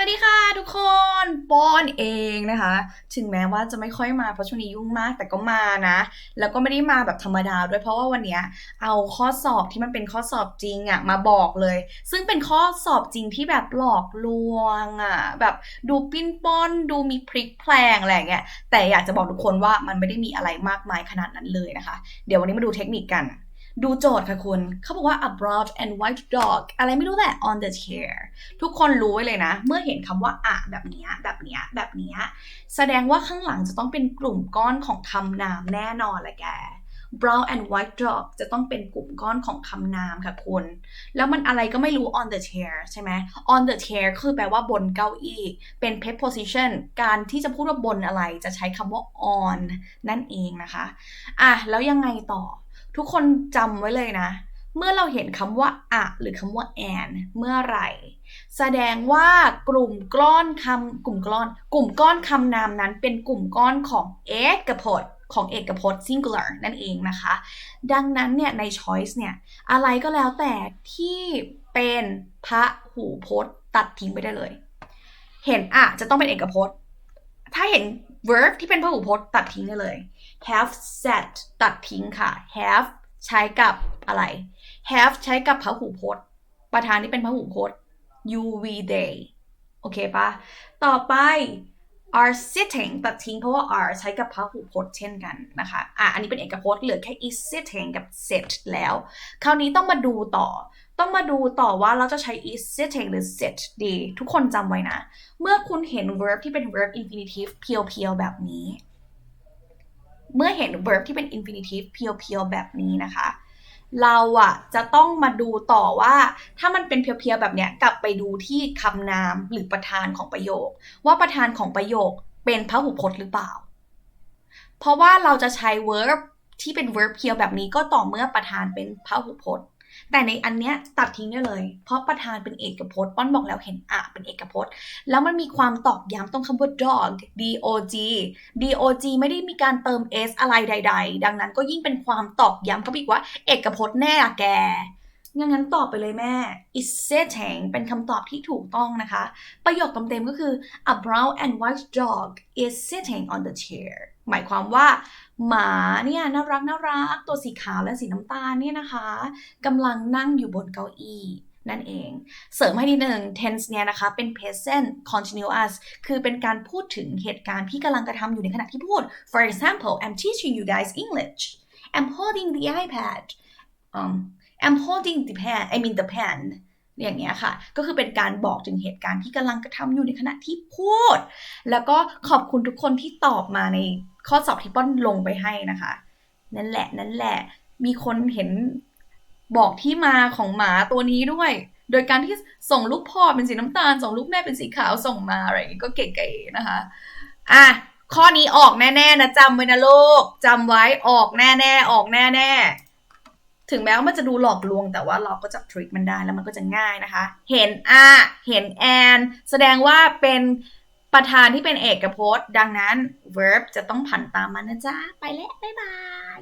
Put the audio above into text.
วัสดีค่ะทุกคนปอนเองนะคะ ถึงแม้ว่าจะไม่ค่อยมาเพราะช่วงนี้ยุ่งมากแต่ก็มานะ แล้วก็ไม่ได้มาแบบธรรมดาด้วยเพราะว่าวันนี้เอาข้อสอบที่มันเป็นข้อสอบจริงอะมาบอกเลย ซึ่งเป็นข้อสอบจริงที่แบบหลอกลวงอะแบบดูปิ้นป้อนดูมีพลิกแพลงอะไรเงี้ยแต่อยากจะบอกทุกคนว่ามันไม่ได้มีอะไรมากมายขนาดนั้นเลยนะคะ เดี๋ยววันนี้มาดูเทคนิคกัน ดูโจทย์ค่ะคุณเขาบอกว่า a brown and white dog อะไรไม่รู้แหละ on the chair ทุกคนรู้ไว้เลยนะ เมื่อเห็นคำว่าอะแบบนี้แบบนี้แบบนี้แสดงว่าข้างหลังจะต้องเป็นกลุ่มก้อนของคำนามแน่นอนแหละแก brown and white dog จะต้องเป็นกลุ่มก้อนของคำนามค่ะคุณ แล้วมันอะไรก็ไม่รู้ on the chair ใช่ไหม on the chair คือแปลว่าบนเก้าอี้ เป็น preposition การที่จะพูดว่าบนอะไรจะใช้คำว่า on นั่นเองนะคะ อะ แล้วยังไงต่อ ทุกคนจำไว้เลยนะ เมื่อเราเห็นคำว่าอะหรือคำว่า and เมื่อไหร่ แสดงว่ากลุ่มก้อนคำกลุ่มก้อน กลุ่มก้อนคำนามนั้นเป็นกลุ่มก้อนของเอกพจน์ของเอกพจน์ singular นั่นเองนะคะ ดังนั้นเนี่ยใน choice เนี่ยอะไรก็แล้วแต่ที่เป็นพระหูพจน์ ตัดทิ้งไปได้เลย เห็นอะจะต้องเป็นเอกพจน์ ถ้าเห็น verb ที่เป็นพหูพจน์ตัดทิ้งได้เลย have set ตัดทิ้งค่ะ have ใช้กับอะไร have ใช้กับพหูพจน์ ประธานที่เป็นพหูพจน์ you we they โอเคปะต่อไป are sitting ตัดทิ้งเพราะว่า are ใช้กับพหูพจน์เช่นกันนะคะ อะ อันนี้เป็นเอกพจน์เหลือแค่ is sitting กับ sit แล้ว คราวนี้ต้องมาดูต่อ ต้องมาดูต่อว่าเราจะใช้ is sitting หรือ sit ดี ทุกคนจำไว้นะ เมื่อคุณเห็น verb ที่เป็น verb infinitive เพียวๆ แบบนี้ เมื่อเห็น verb ที่เป็น infinitive เพียวๆ แบบนี้นะคะ เราอะจะต้องมาดูต่อว่า ถ้ามันเป็นเพียวๆแบบเนี้ยกลับไปดูที่คำนามหรือประธานของประโยค ว่าประธานของประโยคเป็นพหูพจน์หรือเปล่า เพราะว่าเราจะใช้ verb ที่เป็น verb เพียวแบบนี้ก็ต่อเมื่อประธานเป็นพหูพจน์ แต่ในอันเนี้ยตัดทิ้งได้เลย เพราะประธานเป็นเอกพจน์ป้อนบอกแล้วเห็นอะเป็นเอกพจน์ แล้วมันมีความตอกย้ำตรงคำว่า dog d o g d o g ไม่ได้มีการเติม s อะไรใด ๆ ดังนั้นก็ยิ่งเป็นความตอกย้ำเขาอีกว่า เอกพจน์แน่อะแกงั้นตอบไปเลยแม่ is sitting เป็นคำตอบที่ถูกต้องนะคะ ประโยคเต็มๆก็คือ a brown and white dog is sitting on the chair หมายความว่าหมาเนี่ยน่ารักน่ารักตัวสีขาวและสีน้ำตาลเนี่ยนะคะกำลังนั่งอยู่บนเก้าอี้นั่นเอง เสริมให้นิดนึง tense เนี่ยนะคะ เป็น present continuous คือเป็นการพูดถึงเหตุการณ์ที่กำลังกระทำอยู่ในขณะที่พูด for example I'm teaching you guys English I'm holding the iPad um I'm holding the pen I mean the pen อย่างเงี้ยค่ะ ก็คือเป็นการบอกถึงเหตุการณ์ที่กำลังกระทำอยู่ในขณะที่พูด แล้วก็ขอบคุณทุกคนที่ตอบมาใน ข้อสอบที่ป้อนลงไปให้นะคะ นั่นแหละนั่นแหละ มีคนเห็นบอกที่มาของหมาตัวนี้ด้วย โดยการที่ส่งลูกพ่อเป็นสีน้ำตาล ส่งลูกแม่เป็นสีขาวส่งมาอะไรอย่างงี้ก็เก๋ๆนะคะ อะข้อนี้ออกแน่ๆนะจำไว้นะลูกจำไว้ออกแน่ๆออกแน่ๆถึงแม้ว่ามันจะดูหลอกลวง แต่ว่าเราก็จะทริคมันได้แล้วมันก็จะง่ายนะคะ เห็นอะเห็นแอนแสดงว่าเป็น ประธานที่เป็นเอกพจน์ ดังนั้น verb จะต้องผันตามมันนะจ๊ะ ไปแล้ว บ๊ายบาย